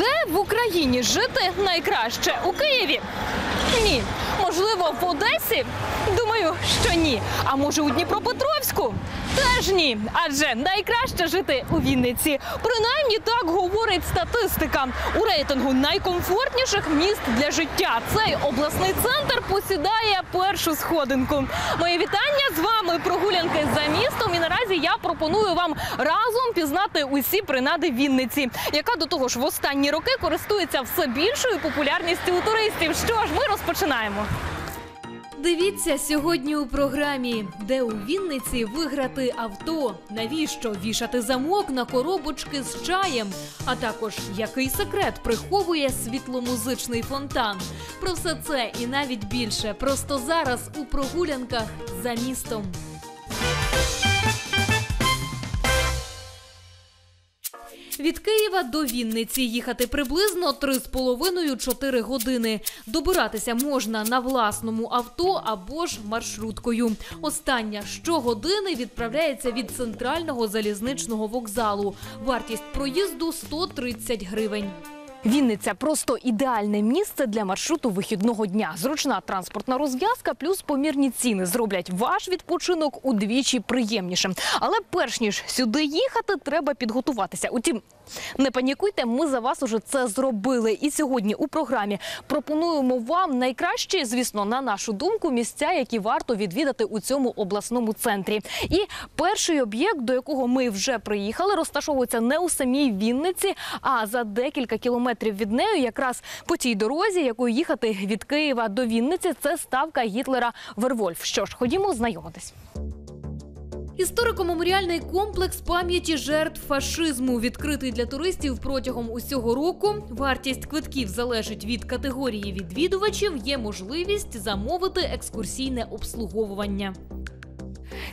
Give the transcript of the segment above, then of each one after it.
Де в Україні жити найкраще? У Києві? Ні. Можливо, в Одесі? Думаю, що ні. А може у Дніпропетровську? Теж ні. Адже найкраще жити у Вінниці. Принаймні так говорить статистика. У рейтингу найкомфортніших міст для життя цей обласний центр посідає першу сходинку. Моє вітання з вами прогулянки за містом. І наразі я пропоную вам разом пізнати усі принади Вінниці, яка до того ж в останні роки користується все більшою популярністю у туристів. Що ж, ми розпочинаємо. Дивіться сьогодні у програмі, де у Вінниці виграти авто, навіщо вішати замок на коробочки з чаєм, а також який секрет приховує світломузичний фонтан. Про все це і навіть більше просто зараз у прогулянках за містом. Від Києва до Вінниці їхати приблизно 3,5-4 години. Добиратися можна на власному авто або ж маршруткою. Остання щогодини відправляється від центрального залізничного вокзалу. Вартість проїзду 130 гривень. Вінниця просто ідеальне місце для маршруту вихідного дня. Зручна транспортна розв'язка плюс помірні ціни зроблять ваш відпочинок удвічі приємнішим. Але перш ніж сюди їхати, треба підготуватися. Утім, не панікуйте, ми за вас уже це зробили. І сьогодні у програмі пропонуємо вам найкращі, звісно, на нашу думку, місця, які варто відвідати у цьому обласному центрі. І перший об'єкт, до якого ми вже приїхали, розташовується не у самій Вінниці, а за декілька кілометрів від неї, якраз по тій дорозі, якою їхати від Києва до Вінниці, це ставка Гітлера Вервольф. Що ж, ходімо знайомитись. Історико-меморіальний комплекс пам'яті жертв фашизму відкритий для туристів протягом усього року. Вартість квитків залежить від категорії відвідувачів. Є можливість замовити екскурсійне обслуговування.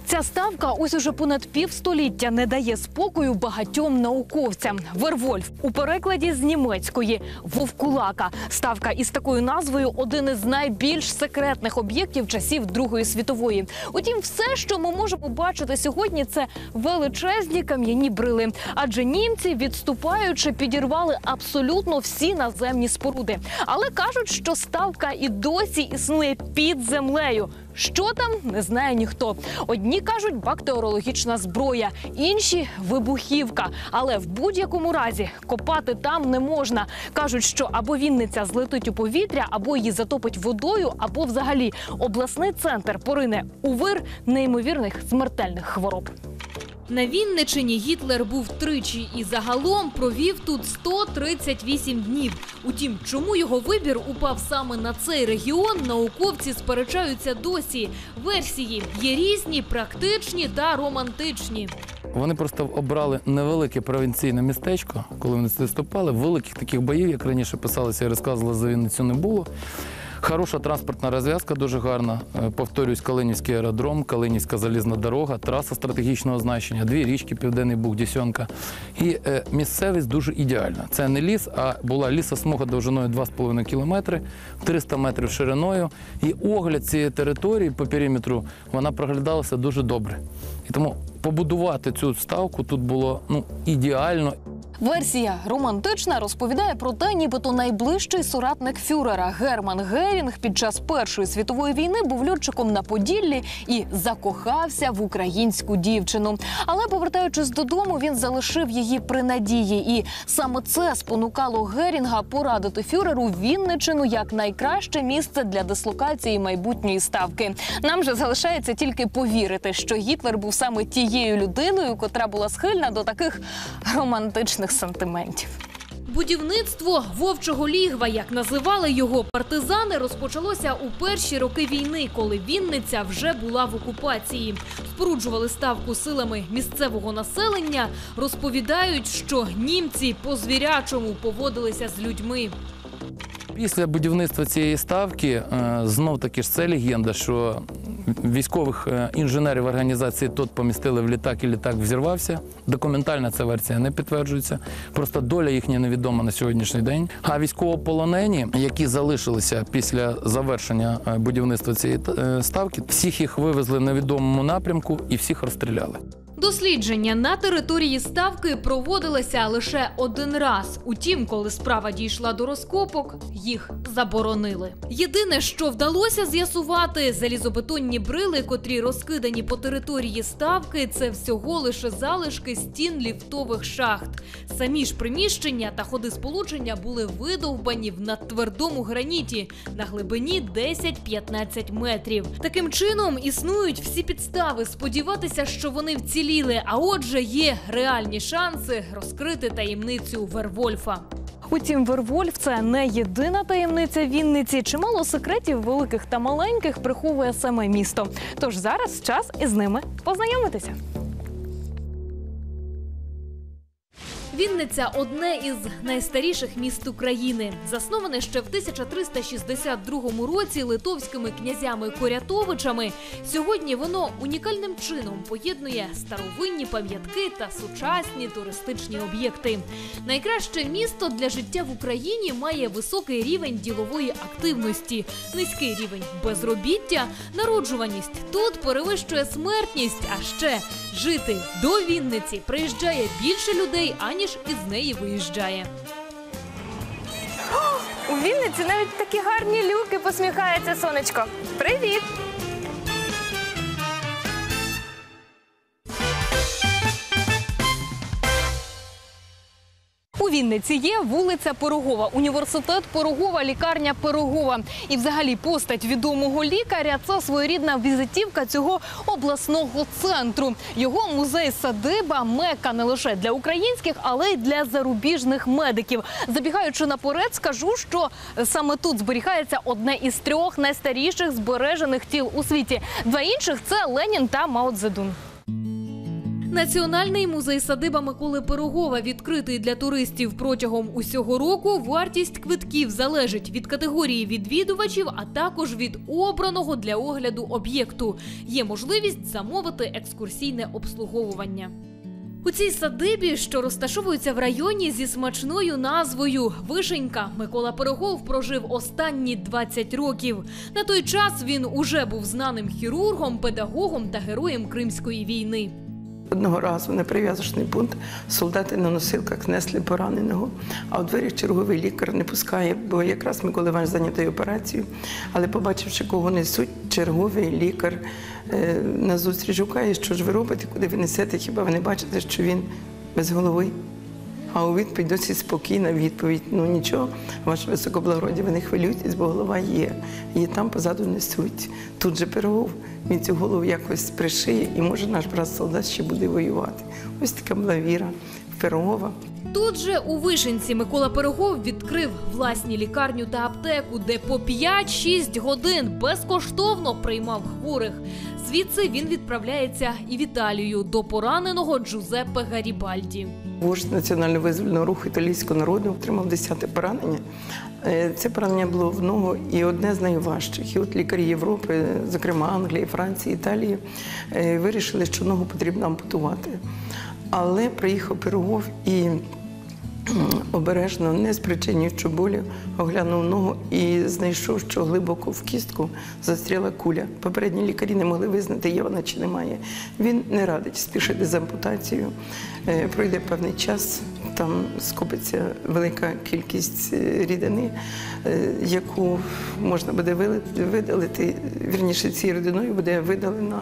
Ця ставка ось уже понад півстоліття не дає спокою багатьом науковцям. Вервольф у перекладі з німецької вовкулака. Ставка із такою назвою один із найбільш секретних об'єктів часів Другої світової. Утім, все, що ми можемо бачити сьогодні, це величезні кам'яні брили. Адже німці, відступаючи, підірвали абсолютно всі наземні споруди. Але кажуть, що ставка і досі існує під землею. Що там не знає ніхто. Одні кажуть бактеріологічна зброя, інші вибухівка. Але в будь-якому разі копати там не можна. кажуть, що або Вінниця злетить у повітря, або її затопить водою, або взагалі обласний центр порине у вир неймовірних смертельних хвороб. На Вінничині Гітлер був тричі і загалом провів тут 138 днів. Утім, чому його вибір упав саме на цей регіон, науковці сперечаються досі. Версії є різні, практичні та романтичні. Вони просто обрали невелике провінційне містечко, коли вони сюди вступали. Великих таких боїв, як раніше писалося і розказували за Вінницю, не було. Хороша транспортна розв'язка, дуже гарна. Е, Повторюсь, Калинівський аеродром, Калинівська залізна дорога, траса стратегічного значення, дві річки Південний Буг, Дісьонка. І е, місцевість дуже ідеальна. Це не ліс, а була лісосмуга довжиною 2,5 кілометри, 300 метрів шириною. І огляд цієї території по периметру вона проглядалася дуже добре. І тому побудувати цю ставку тут було ну, ідеально. Версія романтична розповідає про те, нібито найближчий соратник фюрера Герман Герінг під час Першої світової війни був льотчиком на Поділлі і закохався в українську дівчину. Але повертаючись додому, він залишив її при надії, і саме це спонукало Герінга порадити фюреру Вінничину як найкраще місце для дислокації майбутньої ставки. Нам же залишається тільки повірити, що Гітлер був саме тією людиною, котра була схильна до таких романтичних сантиментів. Будівництво вовчого лігва, як називали його партизани, розпочалося у перші роки війни, коли Вінниця вже була в окупації. Споруджували ставку силами місцевого населення. Розповідають, що німці по звірячому поводилися з людьми. Після будівництва цієї ставки е, знов таки ж це легенда, що військових е, інженерів організації тут помістили в літак, і літак взірвався. Документальна ця версія не підтверджується. Просто доля їхня невідома на сьогоднішній день. А військовополонені, які залишилися після завершення е, будівництва цієї е, ставки, всіх їх вивезли в невідомому напрямку і всіх розстріляли. Дослідження на території ставки проводилися лише один раз. Утім, коли справа дійшла до розкопок, їх заборонили. Єдине, що вдалося з'ясувати, залізобетонні брили, котрі розкидані по території ставки, це всього лише залишки стін ліфтових шахт. Самі ж приміщення та ходи сполучення були видовбані в надтвердому граніті на глибині 10-15 метрів. Таким чином існують всі підстави сподіватися, що вони вціліли. А отже, є реальні шанси розкрити таємницю Вервольфа. Утім, Вервольф це не єдина таємниця Вінниці. Чимало секретів великих та маленьких приховує саме місто. Тож зараз час із ними познайомитися. Вінниця одне із найстаріших міст України. Засноване ще в 1362 році литовськими князями Корятовичами. Сьогодні воно унікальним чином поєднує старовинні пам'ятки та сучасні туристичні об'єкти. Найкраще місто для життя в Україні має високий рівень ділової активності, низький рівень безробіття, народжуваність тут перевищує смертність. А ще жити до Вінниці приїжджає більше людей, аніж із неї виїжджає. У Вінниці навіть такі гарні люки посміхається сонечко. Привіт! Вінниці є вулиця Пирогова, університет Пирогова, лікарня Пирогова. І взагалі постать відомого лікаря це своєрідна візитівка цього обласного центру. Його музей садиба мека не лише для українських, але й для зарубіжних медиків. Забігаючи наперед, скажу, що саме тут зберігається одне із трьох найстаріших збережених тіл у світі. Два інших це Ленін та Мао Цзедун. Національний музей садиба Миколи Пирогова відкритий для туристів протягом усього року. Вартість квитків залежить від категорії відвідувачів, а також від обраного для огляду об'єкту. Є можливість замовити екскурсійне обслуговування. У цій садибі, що розташовується в районі зі смачною назвою Вишенька, Микола Пирогов прожив останні 20 років. На той час він уже був знаним хірургом, педагогом та героєм Кримської війни. Одного разу на прив'язочний пункт солдати на носилках несли пораненого, а у двері черговий лікар не пускає, бо якраз Микола Іванович зайнятий операцією. Але побачивши, кого несуть, черговий лікар е, на зустріч шукає, що ж ви робите, куди ви несете, хіба ви не бачите, що він без голови? А у відповідь досить спокійна відповідь: ну нічого, ваше високоблагородя, ви не хвилюйтесь, бо голова є. Її там позаду несуть. Тут же пирогов, він цю голову якось пришиє, і може наш брат солдат ще буде воювати. Ось така була віра Пирогова. Тут же у Вишенці Микола Пирогов відкрив власні лікарню та аптеку, де по 5-6 годин безкоштовно приймав хворих. Звідси він відправляється і в Італію до пораненого Джузеппе Гарібальді. Вождь національно визвольного руху італійського народу отримав 10 поранення. Е, Це поранення було в ногу і одне з найважчих. І от лікарі Європи, зокрема Англії, Франції, Італії, е, вирішили, що ногу потрібно ампутувати. Але приїхав Пирогов і обережно, не спричинюючи болю, оглянув ногу і знайшов, що глибоко в кістку застріла куля. Попередні лікарі не могли визнати, є вона чи немає. Він не радить спішити з ампутацією. Е, Пройде певний час, там скопиться велика кількість е, рідини, е, яку можна буде видалити. Вірніше, цією рідиною буде видалена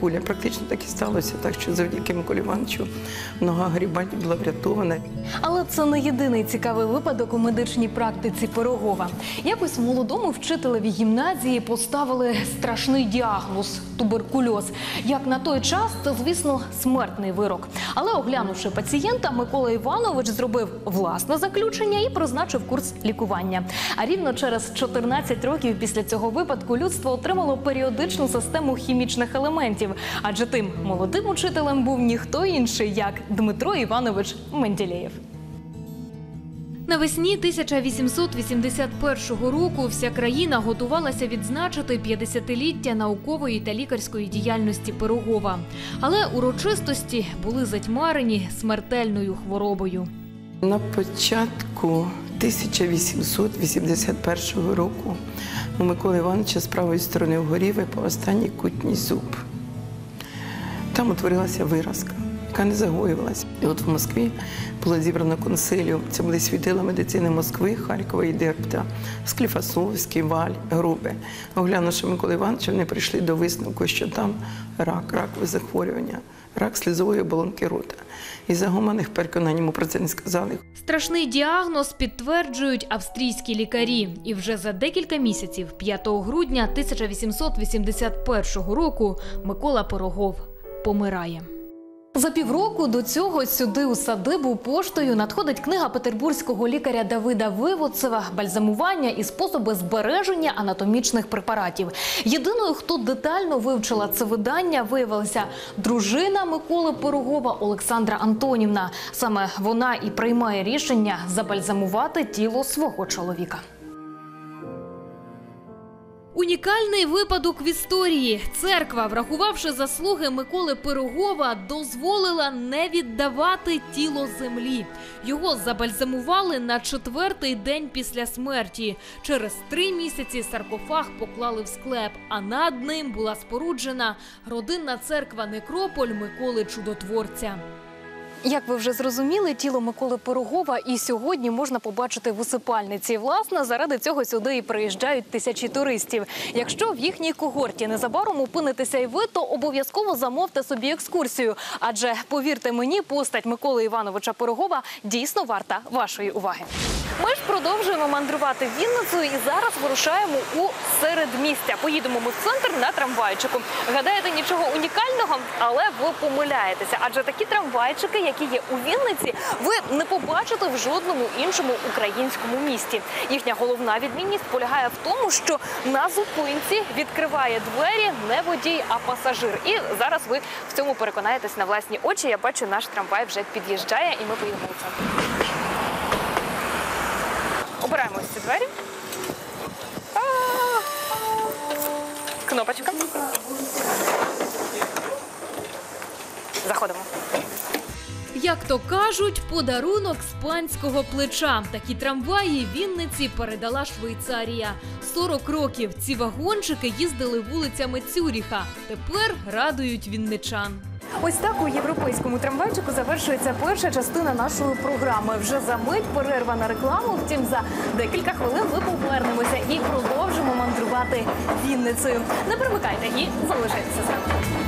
куля. Практично так і сталося, так що завдяки Миколі Івановичу нога Гарібальді була врятована. Але це не єдиний цікавий випадок у медичній практиці Пирогова. Якось молодому вчителеві гімназії поставили страшний діагноз туберкульоз. Як на той час, це, звісно, смертний вирок. Але оглянувши пацієнта, Микола Іванович зробив власне заключення і призначив курс лікування. А рівно через 14 років після цього випадку людство отримало періодичну систему хімічних елементів. Адже тим молодим учителем був ніхто інший, як Дмитро Іванович Менделєєв. Навесні 1881 року вся країна готувалася відзначити 50-ліття наукової та лікарської діяльності Пирогова. Але урочистості були затьмарені смертельною хворобою. На початку 1881 року у Миколи Івановича з правої сторони вгорі випав останній кутній зуб. Там утворилася виразка, яка не загоювалася. І от в Москві було зібрано консиліум. Це були світила медицини Москви, Харкова і Дерпта, Скліфасовський, Валь, Грубе. Оглянувши Миколи Івановича, вони прийшли до висновку, що там рак, ракове захворювання, рак слізової оболонки рота. І за гуманних переконань йому про це не сказали. Страшний діагноз підтверджують австрійські лікарі. І вже за декілька місяців, 5 грудня 1881 року, Микола Пирогов помирає. За півроку до цього сюди у садибу поштою надходить книга петербурзького лікаря Давида Виводцева «Бальзамування і способи збереження анатомічних препаратів. Єдиною, хто детально вивчила це видання, виявилася дружина Миколи Пирогова Олександра Антонівна. Саме вона і приймає рішення забальзамувати тіло свого чоловіка. Унікальний випадок в історії. Церква, врахувавши заслуги Миколи Пирогова, дозволила не віддавати тіло землі. Його забальзамували на четвертий день після смерті. Через три місяці саркофаг поклали в склеп, а над ним була споруджена родинна церква Некрополь Миколи Чудотворця. Як ви вже зрозуміли, тіло Миколи Пирогова і сьогодні можна побачити в усипальниці. Власне, заради цього сюди і приїжджають тисячі туристів. Якщо в їхній когорті незабаром опинитеся і ви, то обов'язково замовте собі екскурсію. Адже повірте мені, постать Миколи Івановича Пирогова дійсно варта вашої уваги. Ми ж продовжуємо мандрувати Вінницею і зараз вирушаємо у середмістя. Поїдемо ми в центр на трамвайчику. Гадаєте, нічого унікального, але ви помиляєтеся. Адже такі трамвайчики, які є у Вінниці, ви не побачите в жодному іншому українському місті. Їхня головна відмінність полягає в тому, що на зупинці відкриває двері не водій, а пасажир. І зараз ви в цьому переконаєтесь на власні очі. Я бачу, наш трамвай вже під'їжджає, і ми поїдемо у центр. Обираємо ось ці двері. Кнопочка. Заходимо. Як то кажуть, подарунок з панського плеча. Такі трамваї Вінниці передала Швейцарія. 40 років ці вагончики їздили вулицями Цюріха. Тепер радують вінничан. Ось так у європейському трамвайчику завершується перша частина нашої програми. Вже за мить перерва на рекламу. Втім, за декілька хвилин ми повернемося і продовжимо мандрувати Вінницею. Не примикайте і залишайтеся з нами.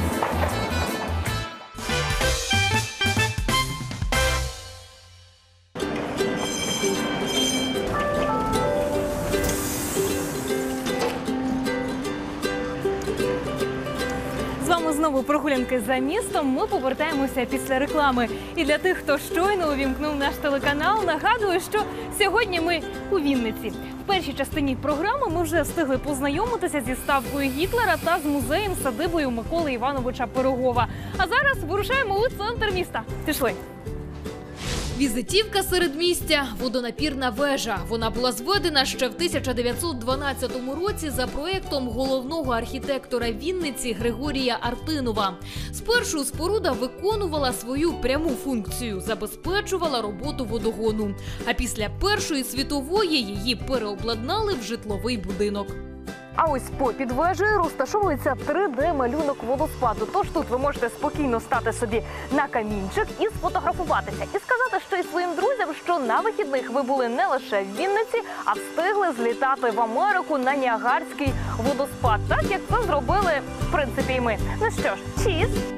Знову прогулянки за містом. Ми повертаємося після реклами. І для тих, хто щойно увімкнув наш телеканал, нагадую, що сьогодні ми у Вінниці. В першій частині програми ми вже встигли познайомитися зі ставкою Гітлера та з музеєм садибою Миколи Івановича Пирогова. А зараз вирушаємо у центр міста. Пішли. Візитівка середмістя водонапірна вежа. Вона була зведена ще в 1912 році за проєктом головного архітектора Вінниці Григорія Артинова. Спершу споруда виконувала свою пряму функцію, забезпечувала роботу водогону. А після Першої світової її переобладнали в житловий будинок. А ось попід вежею розташовується 3D-малюнок водоспаду. Тож тут ви можете спокійно стати собі на камінчик і сфотографуватися, і сказати ще й своїм друзям, що на вихідних ви були не лише в Вінниці, а встигли злітати в Америку на Ніагарський водоспад, так як це зробили в принципі і ми. Ну що ж, чіз!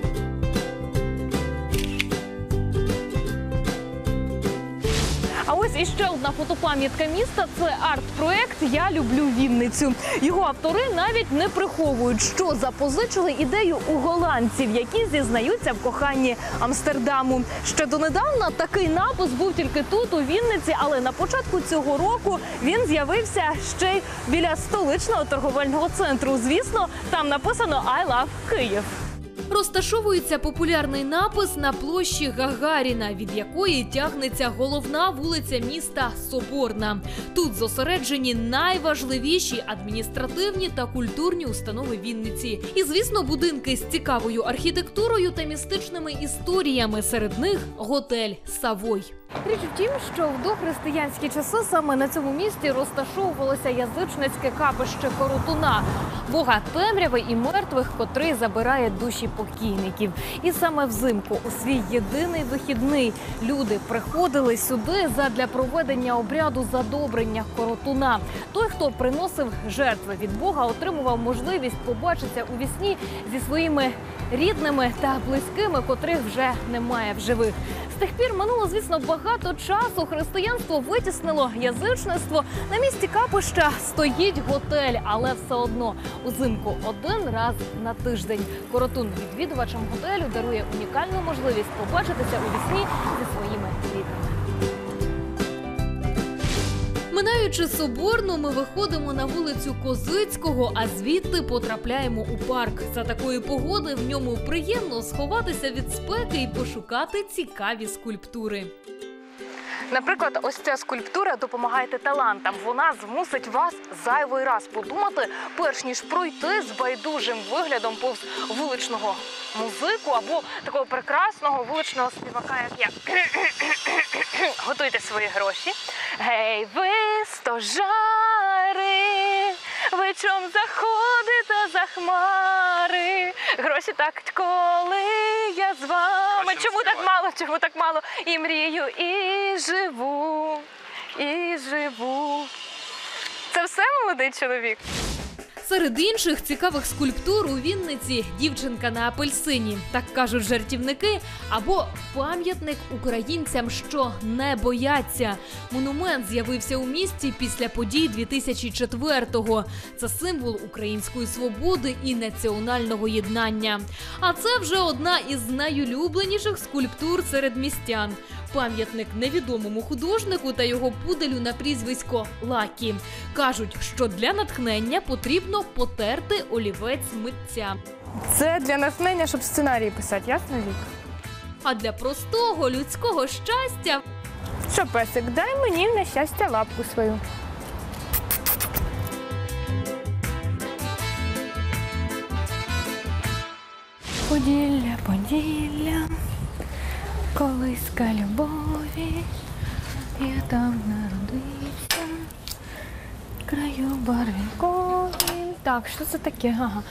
Ось іще одна фотопам'ятка міста це арт-проект Я люблю Вінницю. Його автори навіть не приховують, що запозичили ідею у голландців, які зізнаються в коханні Амстердаму. Ще донедавна такий напис був тільки тут, у Вінниці, але на початку цього року він з'явився ще й біля столичного торговельного центру. Звісно, там написано «I love Київ. Розташовується популярний напис на площі Гагаріна, від якої тягнеться головна вулиця міста Соборна. Тут зосереджені найважливіші адміністративні та культурні установи Вінниці. І, звісно, будинки з цікавою архітектурою та містичними історіями. Серед них готель Савой. Річ в тім, що в дохристиянські часи саме на цьому місці розташовувалося язичницьке капище Коротуна, бога темряви і мертвих, котрий забирає душі покійників. І саме взимку, у свій єдиний вихідний, люди приходили сюди задля проведення обряду задобрення Коротуна. Той, хто приносив жертви від Бога, отримував можливість побачитися у вісні зі своїми рідними та близькими, котрих вже немає в живих. Тих пір минуло, звісно, багато часу. Християнство витіснило язичництво. На місці капища стоїть готель, але все одно узимку один раз на тиждень. Коротун відвідувачам готелю дарує унікальну можливість побачитися у вісні зі своїми Минаючи соборну, ми виходимо на вулицю Козицького, а звідти потрапляємо у парк. За такої погоди в ньому приємно сховатися від спеки і пошукати цікаві скульптури. Наприклад, ось ця скульптура допомагайте талантам. Вона змусить вас зайвий раз подумати, перш ніж пройти з байдужим виглядом повз вуличного музику або такого прекрасного вуличного співака, як я. Готуйте свої гроші. Гей, ви стожари, ви чом заходите за хмари? Гроші так, коли я з вами. Чому так мало? Чому так мало? І мрію, і живу, і живу. Це все молодий чоловік. Серед інших цікавих скульптур у Вінниці дівчинка на апельсині, так кажуть жартівники, або пам'ятник українцям, що не бояться. Монумент з'явився у місті після подій 2004-го. Це символ української свободи і національного єднання. А це вже одна із найулюбленіших скульптур серед містян. Пам'ятник невідомому художнику та його пуделю на прізвисько Лакі. Кажуть, що для натхнення потрібно потерти олівець митця. Це для натхнення, щоб сценарії писати, ясно вік? А для простого людського щастя Що, песик, дай мені на щастя лапку свою. Поділля, поділля, колиска любові, я там народився, краю барвінкові. Так, що це таке? Ага.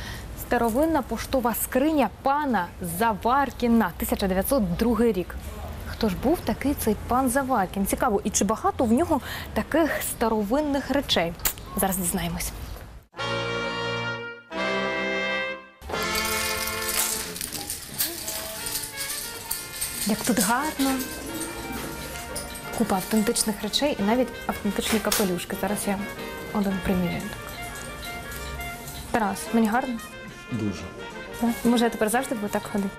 Старовинна поштова скриня пана Заваркіна, 1902 рік. Хто ж був такий цей пан Заваркін? Цікаво, і чи багато в нього таких старовинних речей? Зараз дізнаємось. Як тут гарно. Купа автентичних речей і навіть автентичні капелюшки. Зараз я один приміряю. Тарас, мені гарно? Дуже. Так? Може, я тепер завжди буду так ходити?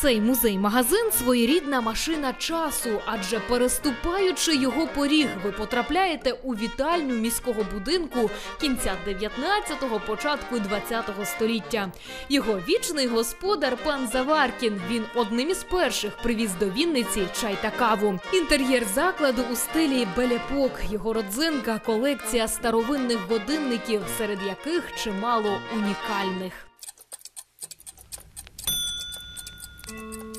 Цей музей-магазин своєрідна машина часу, адже переступаючи його поріг, ви потрапляєте у вітальню міського будинку кінця 19-го, початку 20-го століття. Його вічний господар пан Заваркін. Він одним із перших привіз до Вінниці чай та каву. Інтер'єр закладу у стилі Белепок. Його родзинка колекція старовинних годинників, серед яких чимало унікальних. Thank you.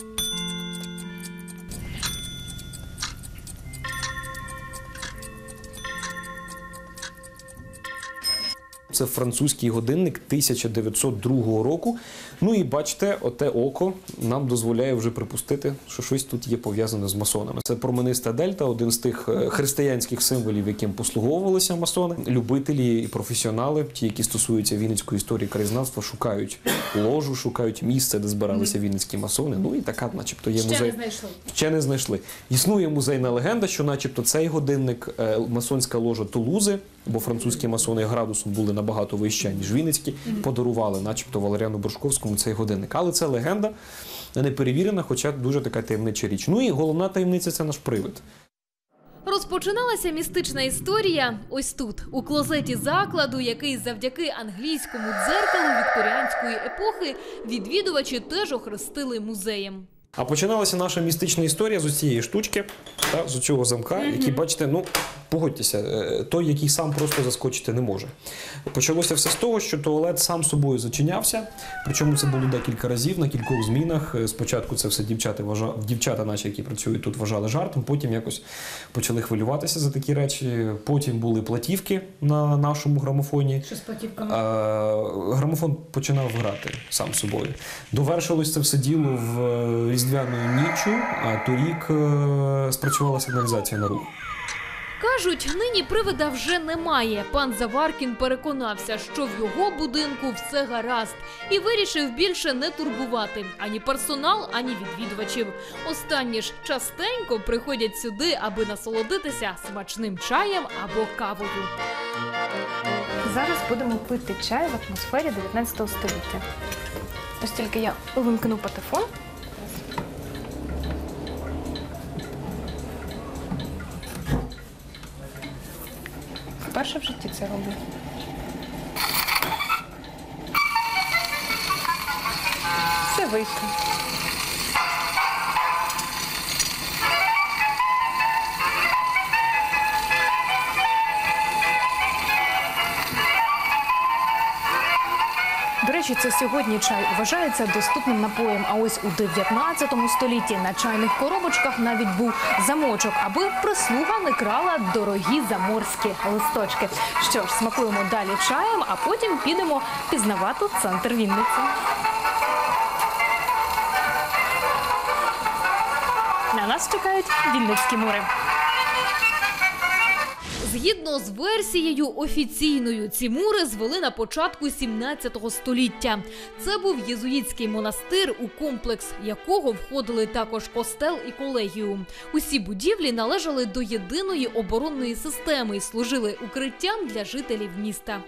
Це французький годинник 1902 року. Ну і бачите, оте око нам дозволяє вже припустити, що щось тут є пов'язане з масонами. Це промениста дельта, один з тих е, християнських символів, яким послуговувалися масони. Любителі і професіонали, ті, які стосуються вінницької історії краєзнавства, шукають ложу, шукають місце, де збиралися вінницькі масони. Ну і така, начебто, є музей. знайшли. Ще не знайшли. Існує музейна легенда, що, начебто, цей годинник е, масонська ложа Тулузи, бо французькі масони градусом були набагато вищі, ніж Вінницькі, подарували, начебто, Валеріану Боршковському цей годинник. Але це легенда не перевірена, хоча дуже така таємнича річ. Ну і головна таємниця це наш привид. Розпочиналася містична історія ось тут, у клозеті закладу, який завдяки англійському дзеркалу вікторіанської епохи відвідувачі теж охрестили музеєм. А починалася наша містична історія з цієї штучки та з цього замка, який, бачите, ну погодьтеся, е, той, який сам просто заскочити не може. Почалося все з того, що туалет сам собою зачинявся. Причому це було декілька разів на кількох змінах. Е, Спочатку це все дівчата вважа... дівчата, наші, які працюють тут, вважали жартом. Потім якось почали хвилюватися за такі речі. Потім були платівки на нашому грамофоні. Що з платівками? А, грамофон починав грати сам собою. Довершилось це все діло в е, різдвяною ніччю, а торік е, спрацювала сигналізація на рух. Кажуть, нині привида вже немає. Пан Заваркін переконався, що в його будинку все гаразд, і вирішив більше не турбувати ані персонал, ані відвідувачів. Останні ж частенько приходять сюди, аби насолодитися смачним чаєм або кавою. Зараз будемо пити чай в атмосфері 19 століття. Ось тільки я увімкну патефон. Вперше в житті це роблю. Все вийшло. Це сьогодні чай вважається доступним напоєм. А ось у 19 столітті на чайних коробочках навіть був замочок, аби прислуга не крала дорогі заморські листочки. Що ж, смакуємо далі чаєм, а потім підемо пізнавати центр Вінниці. На нас чекають Вінницькі мури. Згідно з версією офіційною, ці мури звели на початку 17 століття. Це був єзуїтський монастир, у комплекс якого входили також костел і колегіум. Усі будівлі належали до єдиної оборонної системи і служили укриттям для жителів міста.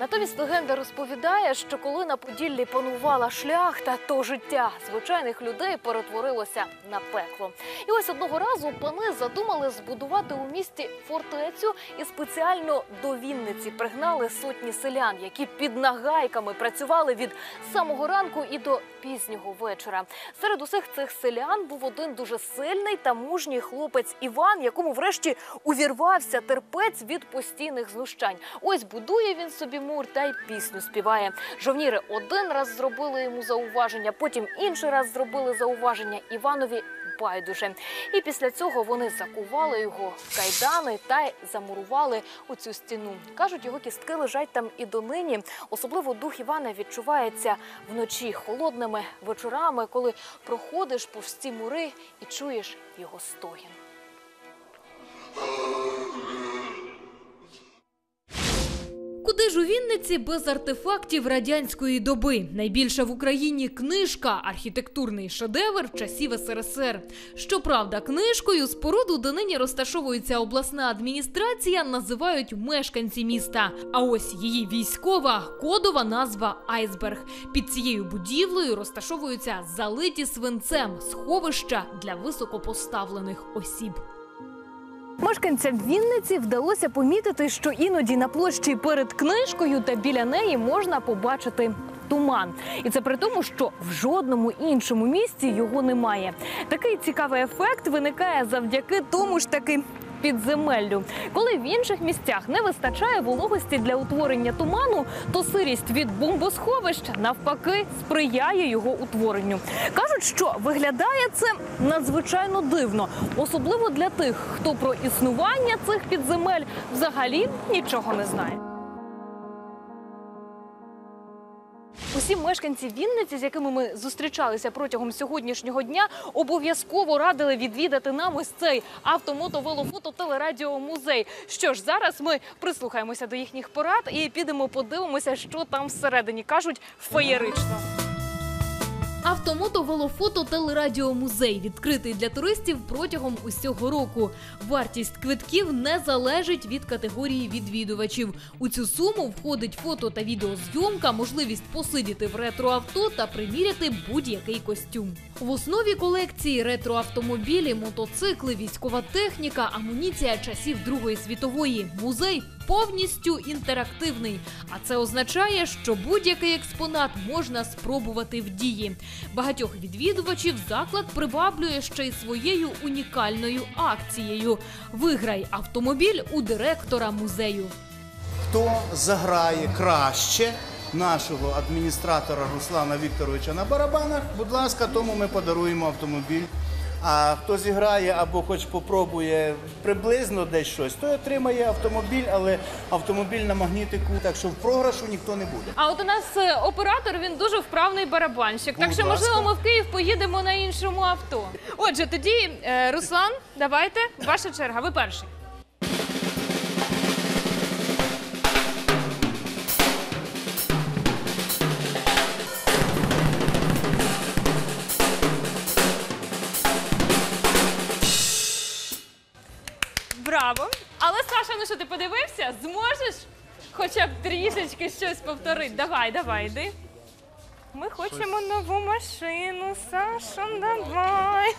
Натомість легенда розповідає, що коли на Поділлі панувала шляхта, то життя звичайних людей перетворилося на пекло. І ось одного разу пани задумали збудувати у місті фортецю і спеціально до Вінниці пригнали сотні селян, які під нагайками працювали від самого ранку і до пізнього вечора. Серед усіх цих селян був один дуже сильний та мужній хлопець Іван, якому врешті увірвався терпець від постійних знущань. Ось будує він собі мур та й пісню співає. Жовніри один раз зробили йому зауваження, потім інший раз зробили зауваження Іванові. Байдуже, і після цього вони закували його в кайдани та й замурували у цю стіну. кажуть, його кістки лежать там і донині. Особливо дух Івана відчувається вночі холодними вечорами, коли проходиш повз ці мури і чуєш його стогін. Куди ж у Вінниці без артефактів радянської доби? Найбільша в Україні книжка архітектурний шедевр часів СРСР. Щоправда, книжкою споруду, де нині розташовується обласна адміністрація, називають мешканці міста. А ось її військова кодова назва Айсберг. Під цією будівлею розташовуються залиті свинцем сховища для високопоставлених осіб. Мешканцям Вінниці вдалося помітити, що іноді на площі перед книжкою та біля неї можна побачити туман. І це при тому, що в жодному іншому місці його немає. Такий цікавий ефект виникає завдяки тому ж таки. Підземеллю, коли в інших місцях не вистачає вологості для утворення туману, то сирість від бомбосховищ навпаки сприяє його утворенню. кажуть, що виглядає це надзвичайно дивно, особливо для тих, хто про існування цих підземель взагалі нічого не знає. Усі мешканці Вінниці, з якими ми зустрічалися протягом сьогоднішнього дня, обов'язково радили відвідати нам ось цей автомотовелофото вело, фото, телерадіо музей. Що ж, зараз ми прислухаємося до їхніх порад і підемо подивимося, що там всередині кажуть феєрично. Автомото, велофото, телерадіомузей відкритий для туристів протягом усього року. Вартість квитків не залежить від категорії відвідувачів. У цю суму входить фото та відеозйомка, можливість посидіти в ретроавто та приміряти будь-який костюм. В основі колекції ретроавтомобілі, мотоцикли, військова техніка, амуніція часів Другої світової. Музей повністю інтерактивний. А це означає, що будь-який експонат можна спробувати в дії. Багатьох відвідувачів заклад приваблює ще й своєю унікальною акцією. Виграй автомобіль у директора музею. хто заграє краще нашого адміністратора Руслана Вікторовича на барабанах, будь ласка, тому ми подаруємо автомобіль. А хто зіграє або хоч попробує приблизно десь щось, той отримає автомобіль, але автомобіль на магнітику, так що в програшу ніхто не буде. А от у нас е, оператор він дуже вправний барабанщик. Так Будь що, ласка. можливо, ми в Київ поїдемо на іншому авто. Отже, тоді е, Руслан, давайте, ваша черга. Ви перший. Ну що ти подивився? Зможеш хоча б трішечки щось повторити? Давай, давай, йди. Ми хочемо нову машину, Саша, давай.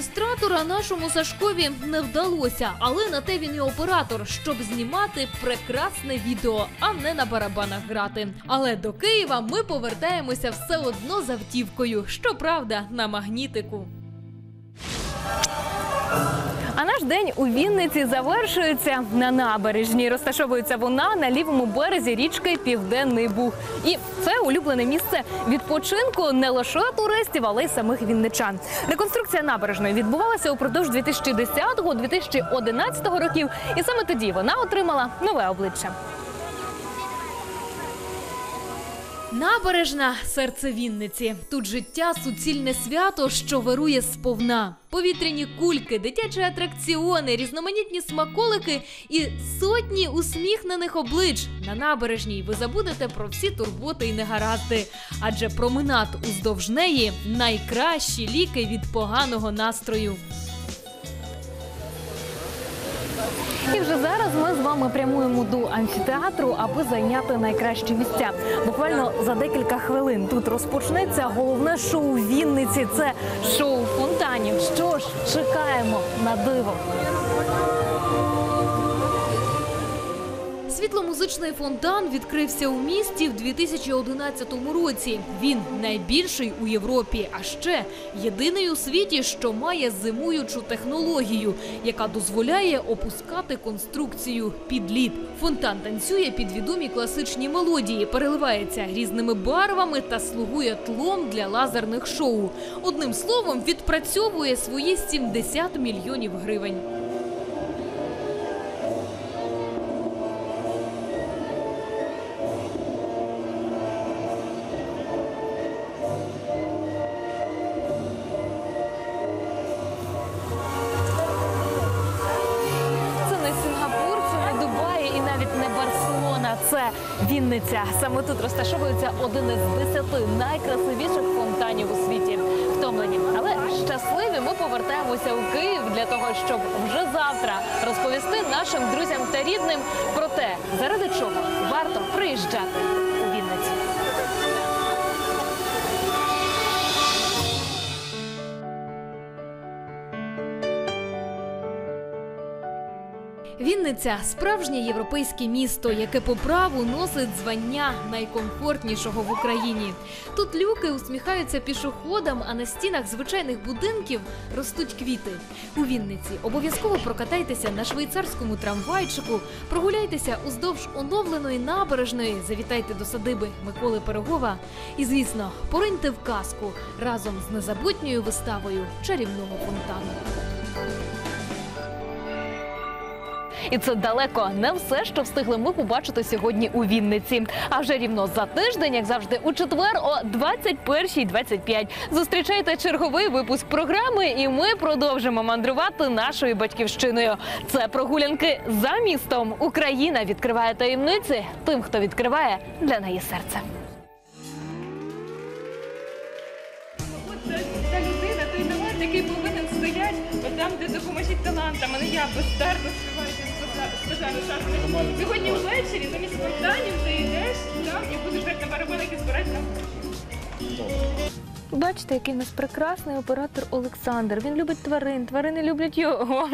Адміністратора нашому Сашкові не вдалося, але на те він і оператор, щоб знімати прекрасне відео, а не на барабанах грати. Але до Києва ми повертаємося все одно з автівкою, щоправда, на магнітику. А наш день у Вінниці завершується на набережній. Розташовується вона на лівому березі річки Південний Буг. І це улюблене місце відпочинку не лише туристів, але й самих вінничан. Реконструкція набережної відбувалася упродовж 2010-2011 років, і саме тоді вона отримала нове обличчя. Набережна серце Вінниці. Тут життя суцільне свято, що вирує сповна. Повітряні кульки, дитячі атракціони, різноманітні смаколики і сотні усміхнених облич. На набережній ви забудете про всі турботи і негаразди. Адже променад уздовж неї найкращі ліки від поганого настрою. І вже зараз ми з вами прямуємо до амфітеатру, аби зайняти найкращі місця. Буквально за декілька хвилин тут розпочнеться головне шоу Вінниці. Це шоу фонтанів. Що ж, чекаємо на диво. Світломузичний фонтан відкрився у місті в 2011 році. Він найбільший у Європі, а ще єдиний у світі, що має зимуючу технологію, яка дозволяє опускати конструкцію під лід. Фонтан танцює під відомі класичні мелодії, переливається різними барвами та слугує тлом для лазерних шоу. Одним словом, відпрацьовує свої 70 мільйонів гривень. Вінниця. Саме тут розташовується один із десяти найкрасивіших фонтанів у світі. Втомлені, але щасливі. Ми повертаємося у Київ для того, щоб вже завтра розповісти нашим друзям та рідним про те, заради чого варто приїжджати Вінниця справжнє європейське місто, яке по праву носить звання найкомфортнішого в Україні. Тут люки усміхаються пішоходам, а на стінах звичайних будинків ростуть квіти. У Вінниці обов'язково прокатайтеся на швейцарському трамвайчику, прогуляйтеся уздовж оновленої набережної, завітайте до садиби Миколи Пирогова. І, звісно, пориньте в казку разом з незабутньою виставою чарівного фонтану. І це далеко не все, що встигли ми побачити сьогодні у Вінниці. А вже рівно за тиждень, як завжди, у четвер о 21.25 зустрічайте черговий випуск програми, і ми продовжимо мандрувати нашою батьківщиною. Це прогулянки за містом. Україна відкриває таємниці тим, хто відкриває для неї серце. Та людина, той який повинен стояти там, де допоможіть талантам, а не я бездарно співаю сказати. сказали, сьогодні ввечері замість Богданів ти йдеш там і будеш грати на барабанах і збирати нам. Бачите, який у нас прекрасний оператор Олександр. Він любить тварин, тварини люблять його.